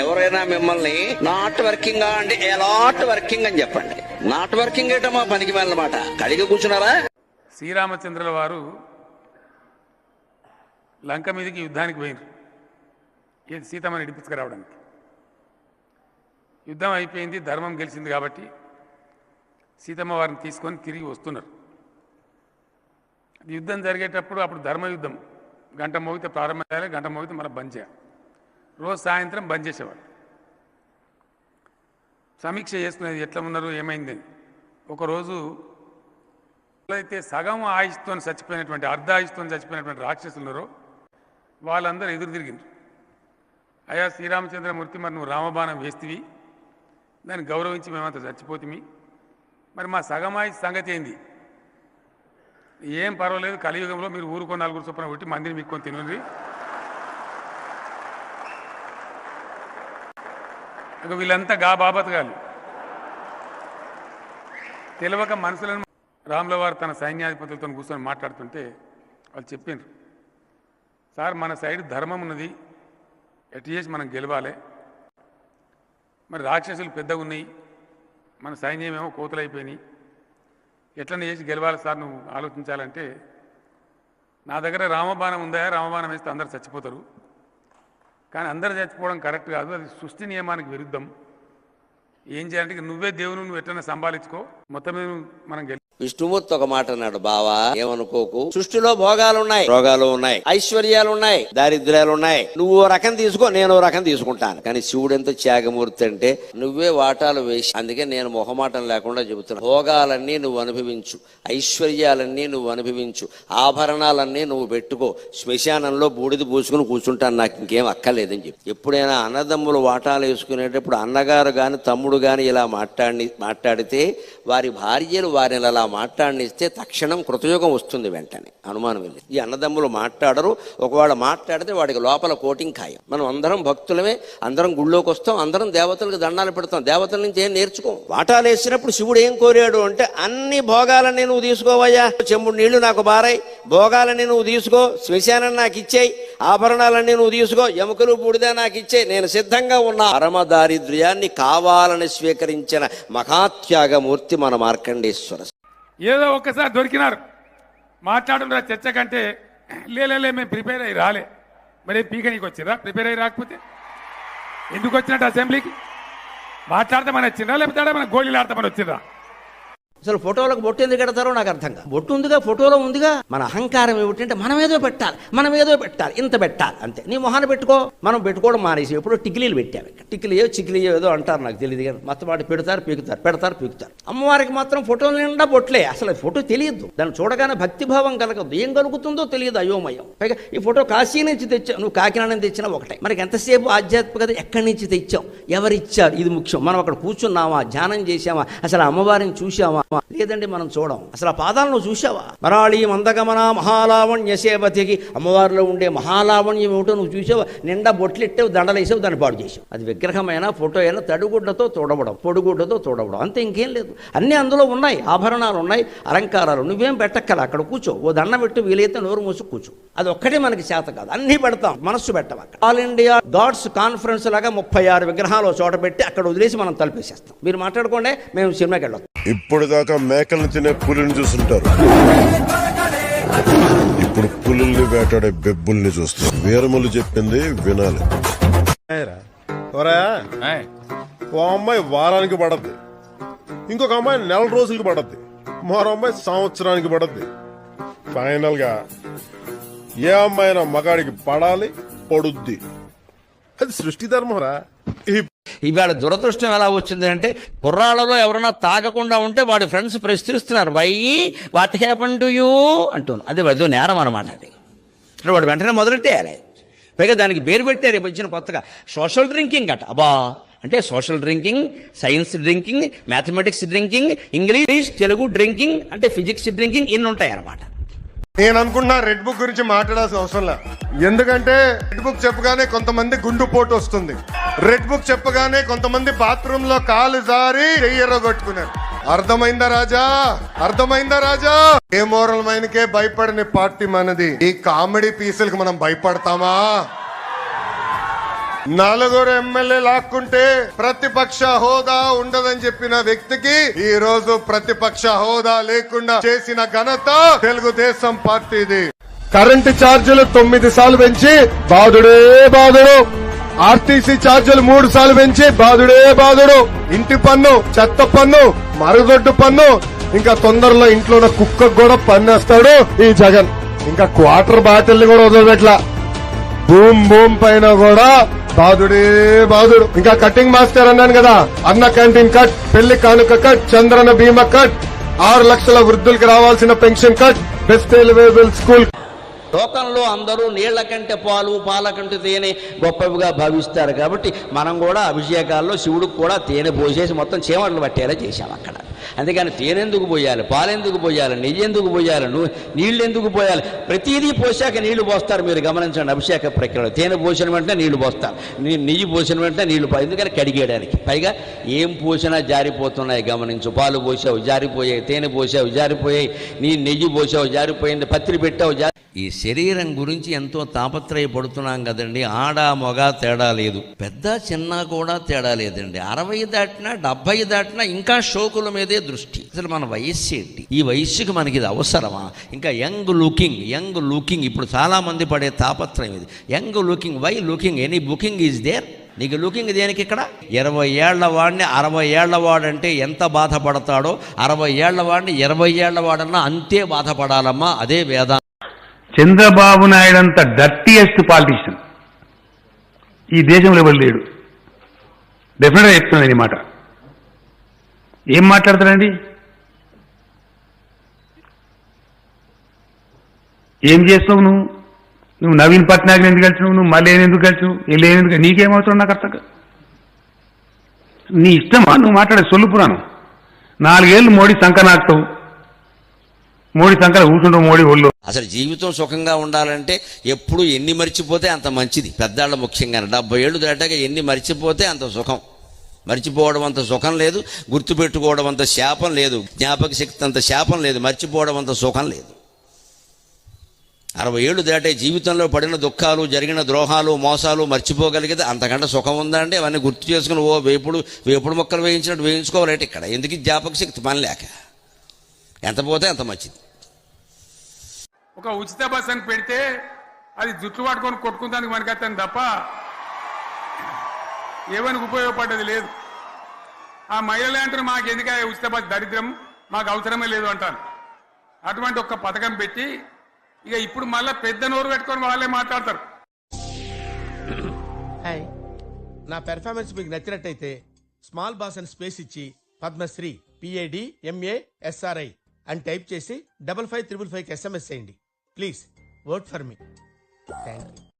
ఎవరైనా మిమ్మల్ని not working అంటే ఎలాట్ వర్కింగ్ అని చెప్పండి. నాట్ వర్కింగ్ ఏటమ్మా పనికి వెళ్ళమాట. కడిగి కూర్చున్నారా? శ్రీరామచంద్రుల వారు లంక మీదకి యుద్ధానికి పోయినారు. ఏది సీతమ్మని ఇడిపించుకురావడానికి. యుద్ధం అయిపోయింది ధర్మం గెలిచింది కాబట్టి సీతమ్మ వారిని తీసుకొని తిరిగి వస్తున్నారు. యుద్ధం జరిగేటప్పుడు అప్పుడు ధర్మ యుద్ధం గంట మోగితే ప్రారంభం చేయాలి గంట మోగితే మనం బంద్ చేయాలి. రోజు సాయంత్రం బంద్ చేసేవాళ్ళు. సమీక్ష చేసుకునేది ఎట్లా ఉన్నారు ఏమైందని ఒకరోజు అయితే సగం ఆయుష్తో చచ్చిపోయినటువంటి అర్ధ ఆయుష్తో చచ్చిపోయినటువంటి రాక్షసులు ఉన్నారో వాళ్ళందరూ ఎదురు తిరిగిండ్రు. అయా శ్రీరామచంద్రమూర్తి మరి నువ్వు రామబాణం వేస్తివి. దాన్ని గౌరవించి మేమంతా చచ్చిపోతిమి. మరి మా సగం ఆయుష్ సంగతి ఏంది? ఏం పర్వాలేదు కలియుగంలో మీరు ఊరుకో నలుగురు చొప్పున కొట్టి మందిని మీక్కొని తినండి. ఇక వీళ్ళంతా గా బాబతగాలు తెలియక మనుషులను రాముల వారు తన సైన్యాధిపతులతో కూర్చొని మాట్లాడుతుంటే వాళ్ళు చెప్పిండ్రు సార్ మన సైడ్ ధర్మం ఉన్నది. ఎటు మనం గెలవాలి? మరి రాక్షసులు పెద్దగా ఉన్నాయి మన సైన్యం ఏమో కోతలైపోయినాయి. ఎట్లనే చేసి గెలవాలి సార్ నువ్వు ఆలోచించాలంటే నా దగ్గర రామబాణం ఉందా? రామబాణం వేస్తే అందరు చచ్చిపోతారు. కానీ అందరూ చచ్చిపోవడం కరెక్ట్ కాదు. అది సృష్టి నియమానికి విరుద్ధం. ఏం చేయాలంటే నువ్వే దేవుని నువ్వు ఎట్లన్నా సంభాలించుకో. మొత్తం మనం గెలి విష్ణుమూర్తి ఒక మాట అన్నాడు బావా ఏమనుకోకు? సృష్టిలో భోగాలు ఉన్నాయి రోగాలు ఉన్నాయి ఐశ్వర్యాలు ఉన్నాయి దారిద్ర్యాలు ఉన్నాయి నువ్వు రకం తీసుకో నేను రకం తీసుకుంటాను. కానీ శివుడు ఎంత త్యాగమూర్తి అంటే నువ్వే వాటాలు వేసి అందుకే నేను మొహమాటం లేకుండా చెబుతున్నా. భోగాలన్నీ నువ్వు అనుభవించు. ఐశ్వర్యాలన్నీ నువ్వు అనుభవించు. ఆభరణాలన్నీ నువ్వు పెట్టుకో. శ్మశానంలో బూడిద పూసుకుని కూర్చుంటాను నాకు ఇంకేం అక్కర్లేదని చెప్పి. ఎప్పుడైనా అన్నదమ్ములు వాటాలు వేసుకునేటప్పుడు అన్నగారు గాని తమ్ముడు గాని ఇలా మాట్లాడి మాట్లాడితే వారి భార్యలు వారిని అలా మాట్లాడినిస్తే తక్షణం కృతయోగం వస్తుంది వెంటనే అనుమానం వెళ్ళి ఈ అన్నదమ్ములు మాట్లాడరు ఒకవేళ మాట్లాడితే వాడికి లోపల కోటింగ్ ఖాయం. మనం అందరం భక్తులమే అందరం గుళ్ళోకి వస్తాం అందరం దేవతలకు దండాలు పెడతాం. దేవతల నుంచి ఏం నేర్చుకోం? వాటాలు వేసినప్పుడు శివుడు ఏం కోరాడు అంటే అన్ని భోగాలన్నీ నువ్వు తీసుకోవయ్యా చెంబుడు నీళ్ళు నాకు బారాయి భోగాలన్నీ నువ్వు తీసుకో శ్మశానం నాకు ఇచ్చేయి ఆభరణాలన్నీ నువ్వు తీసుకో ఎముకలు బూడిద నాకు ఇచ్చే నేను సిద్ధంగా ఉన్నా. పరమ దారిద్ర్యాన్ని కావాలని స్వీకరించిన మహాత్యాగమూర్తి మన మార్కండేశ్వర ఏదో ఒక్కసారి దొరికినారు. మాట్లాడుతున్న చర్చ కంటే లేలే మేము ప్రిపేర్ అయ్యి రాలే. మరి పీకనీకి వచ్చిరా ప్రిపేర్ అయ్యి రాకపోతే? ఎందుకు వచ్చినట్టు అసెంబ్లీకి? మాట్లాడతామని వచ్చిందా లేకపోతే మన గోళీలు ఆడతామని వచ్చిందా అసలు ఫోటోలకు బొట్టు ఎందుకు పెడతారో నాకు అర్థం కాదు. బొట్టు ఉందిగా ఫోటోలో ఉందిగా మన అహంకారం ఏమిటంటే మనం ఏదో పెట్టాలి మనం ఏదో పెట్టాలి ఇంత పెట్టాలి అంతే. నీ మొహాన్ని పెట్టుకో. మనం పెట్టుకోవడం మానేసి ఎప్పుడో టిక్లీలు పెట్టాము ఇక్కడ. టిక్లీయో చిక్లీయో ఏదో అంటారు నాకు తెలియదు కానీ మొత్తం వాటి పెడతారు పీకుతారు పెడతారు పీకుతారు. అమ్మవారికి మాత్రం ఫోటో నిండా బొట్లే. అసలు ఫోటో తెలియదు దాన్ని చూడగానే భక్తిభావం కలగదు ఏం కలుగుతుందో తెలియదు అయోమయం. పైగా ఈ ఫోటో కాశీ నుంచి తెచ్చావు నువ్వు కాకినాడ నుంచి తెచ్చినా ఒకటే. మనకి ఎంతసేపు ఆధ్యాత్మికత ఎక్కడి నుంచి తెచ్చావు ఎవరిచ్చారు? ఇది ముఖ్యం. మనం అక్కడ కూర్చున్నామా? ధ్యానం చేసామా అసలు అమ్మవారిని చూసామా లేదండి మనం చూడం. అసలు ఆ పాదాలను చూసావా మరాళి మందగమన మహాలావణ్య సేవతికి. అమ్మవారిలో ఉండే మహాలావణ్యం ఏమిటో నువ్వు చూసావా నిండా బొట్లెట్టావు దండలేసావు దాన్ని పాడు చేసావు అది విగ్రహమైన ఫోటో అయినా తడుగుడ్డతో తోడవడం పొడుగుడ్డతో తోడవడం. అంతే ఇంకేం లేదు. అన్నీ అందులో ఉన్నాయి. ఆభరణాలు ఉన్నాయి అలంకారాలు. నువ్వేం పెట్టక్కల అక్కడ కూర్చో. ఓ దండం పెట్టు వీలైతే నోరు మూసి కూర్చో. అది ఒక్కటే మనకి చేత కాదు. అన్నీ పెడతాం. మనస్సు పెట్టం అక్కడ. ఆల్ ఇండియా గాడ్స్ కాన్ఫరెన్స్ లాగా ముప్పై ఆరు విగ్రహాలు చోట పెట్టి అక్కడ వదిలేసి మనం తలపేసేస్తాం. మీరు మాట్లాడుకోండి మేము సినిమాకి వెళ్ళొస్తాం. ఇప్పుడు దాకా మేకలను తినే పులిని చూస్తుంటారు. ఇప్పుడు పులుల్ని వేటాడే బెబ్బుల్ని చూస్తారు వీరములు చెప్పింది వినాలి. ఓ అమ్మాయి వారానికి పడద్ది. ఇంకొక అమ్మాయి నెల రోజులకి పడద్ది. మరో అమ్మాయి సంవత్సరానికి పడద్ది. ఫైనల్గా ఏ అమ్మాయినా మగాడికి పడాలి పడుద్ది. అది సృష్టి ధర్మరా ఇవాళ దురదృష్టం ఎలా వచ్చింది అంటే కుర్రాళ్ళలో ఎవరైనా తాగకుండా ఉంటే వాడి ఫ్రెండ్స్ ప్రశ్నిస్తున్నారు why what happen to you అంటున్నాను అది అదో నేరం అనమాట అది. అంటే వాడు వెంటనే మొదలెట్టేయాలి. పైగా దానికి పేరు పెట్టారు వచ్చిన కొత్తగా. సోషల్ డ్రింకింగ్ అట. అబ్బా! అంటే social drinking science drinking mathematics drinking English Telugu drinking అంటే ఫిజిక్స్ డ్రింకింగ్ ఇన్ని ఉంటాయి అన్నమాట నేను అనుకున్నా రెడ్ బుక్ గురించి మాట్లాడాల్సిన అవసరం లే. ఎందుకంటే రెడ్ బుక్ చెప్పగానే కొంతమంది గుండు పోటు వస్తుంది. రెడ్ బుక్ చెప్పగానే కొంతమంది బాత్రూమ్లో కాలు జారి కొట్టుకున్నారు అర్థమైందా రాజా? అర్థమైందా రాజా? ఏ మోరల్ మైనకే భయపడని పార్టీ మనది. ఈ కామెడీ పీసులకు మనం భయపడతామా? నలుగురు ఎమ్మెల్యే లాక్కుంటే ప్రతిపక్ష హోదా ఉండదని చెప్పిన వ్యక్తికి ఈ రోజు ప్రతిపక్ష హోదా లేకుండా చేసిన ఘనత తెలుగుదేశం పార్టీది. కరెంటు ఛార్జీలు తొమ్మిది సార్లు పెంచి బాధుడే బాధుడు. ఆర్టీసీ ఛార్జీలు మూడు సార్లు పెంచి బాధుడే బాధుడు. ఇంటి పన్ను చెత్త పన్ను మరుగుదొడ్డు పన్ను ఇంకా తొందరలో ఇంట్లో ఉన్న కుక్కకు కూడా పన్నేస్తాడు ఈ జగన్. ఇంకా క్వార్టర్ బాటిల్ కూడా వదిలిపెట్ల బూమ్ బూమ్ పైన కూడా బాధుడే బాధుడు ఇంకా కటింగ్ మాస్టర్ అన్నాను కదా. అన్న క్యాంటీన్ కట్ పెళ్ళి కానుక కట్ చంద్రన బీమా కట్ ఆరు లక్షల వృద్ధులకి రావాల్సిన pension cut best eligible school లోకంలో అందరూ నీళ్ళ కంటే పాలు పాల కంటే తేనె గొప్పవిగా భావిస్తారు. కాబట్టి మనం కూడా అభిషేకాల్లో శివుడికి కూడా తేనె పోసేసి మొత్తం చీమట్లు పట్టేలా చేశాం అక్కడ. అందుకని తేనెందుకు పోయాలి? పాలెందుకు పోయాలి? నెయ్యి ఎందుకు పోయాలి? నువ్వు నీళ్ళు ఎందుకు పోయాలి? ప్రతిదీ పోసాక నీళ్ళు పోస్తారు మీరు గమనించండి అభిషేక ప్రక్రియలో. తేనె పోసిన వెంటనే నీళ్ళు పోస్తారు. నీ- నెయ్యి పోసిన వెంటనే నీళ్ళు పో ఎందుకని కడిగేయడానికి. పైగా ఏం పోసినా జారిపోతున్నాయి గమనించు. పాలు పోసావు జారిపోయాయి. తేనె పోసావు జారిపోయాయి. నీ నెయ్యి పోసావు జారిపోయింది. పత్రి పెట్టావు జారి ఈ శరీరం గురించి ఎంతో తాపత్రయపడుతున్నాం కదండి. ఆడ మొగ తేడా లేదు. పెద్ద చిన్న కూడా తేడా లేదండి. అరవై దాటినా డెబ్బై దాటినా ఇంకా షోకుల మీద దృష్టి. అసలు మన వయస్సు ఏంటి? ఈ వయస్సుకి మనకి ఇది అవసరమా? ఇంకా యంగ్ లుకింగ్ యంగ్ లుకింగ్ ఇప్పుడు చాలామంది పడే తాపత్రయం ఇది. Young looking why looking any booking is there? నీకు లుకింగ్ దేనికి ఇక్కడ? ఇరవై ఏళ్ళ వాడిని అరవై ఏళ్ళ వాడంటే ఎంత బాధపడతాడో అరవై ఏళ్ళ వాడిని ఇరవై ఏళ్ళ వాడన్నా అంతే బాధపడాలమ్మా అదే వేదా. చంద్రబాబు నాయుడు అంత డర్టీయెస్ట్ పాలిటిషియన్ ఈ దేశంలో ఎవరు లేడు? డెఫినెట్గా చెప్తున్నాను ఈ మాట. ఏం మాట్లాడతారండి? ఏం చేస్తావు నువ్వు? నువ్వు నవీన్ పట్నాయక్ ఎందుకు కలిసినావు? నువ్వు మళ్ళీ ఎందుకు కలిసినావు? వీళ్ళు ఎందుకు? నీకేమవుతావు నాకు అర్థం నీ ఇష్టమా? నువ్వు మాట్లాడే సొల్లు పురాణం. నాలుగేళ్ళు మోడీ సంక నాకుతావు మోడీ సంకల కూర్చుంటావు మోడీ ఒళ్ళు. అసలు జీవితం సుఖంగా ఉండాలంటే ఎప్పుడు ఎన్ని మర్చిపోతే అంత మంచిది. పెద్దాళ్ళు ముఖ్యంగా డెబ్బై ఏళ్ళు దాటాక ఎన్ని మర్చిపోతే అంత సుఖం. మర్చిపోవడం అంత సుఖం లేదు. గుర్తుపెట్టుకోవడం అంత శాపం లేదు. జ్ఞాపక శక్తి అంత శాపం లేదు. మర్చిపోవడం అంత సుఖం లేదు. అరవై ఏళ్ళు దాటే జీవితంలో పడిన దుఃఖాలు జరిగిన ద్రోహాలు మోసాలు మర్చిపోగలిగితే అంతకంటే సుఖం ఉందా అంటే అవన్నీ గుర్తు చేసుకుని ఓ వేపుడు వేపుడు మొక్కలు వేయించినట్టు వేయించుకోవాలంటే ఇక్కడ. ఎందుకు జ్ఞాపక శక్తి? పని లేక. ఎంత పోతే అంత మంచిది. ఒక ఉచిత బస్ అని పెడితే అది జుట్టు పట్టుకొని కొట్టుకుందానికి మనకత్తాను తప్ప ఏమనికి ఉపయోగపడ్డది లేదు. ఆ మహిళలు అంటారు మాకు ఎందుక ఉచిత బస్ దరిద్రం? మాకు అవసరమే లేదు అంటారు. అటువంటి ఒక పథకం పెట్టి ఇక ఇప్పుడు మళ్ళీ పెద్ద నోరు పెట్టుకొని వాళ్ళే మాట్లాడతారు. హాయ్ నా పెర్ఫార్మెన్స్ మీకు నచ్చినట్టయితే స్మాల్ బాస్ అని స్పేస్ ఇచ్చి పద్మశ్రీ పిఏడి ఎంఏ ఎస్ఆర్ఐ అని టైప్ చేసి డబల్ ఫైవ్ త్రిబుల్ ఫైవ్కి ఎస్ఎంఎస్ చేయండి. Please work for me thank you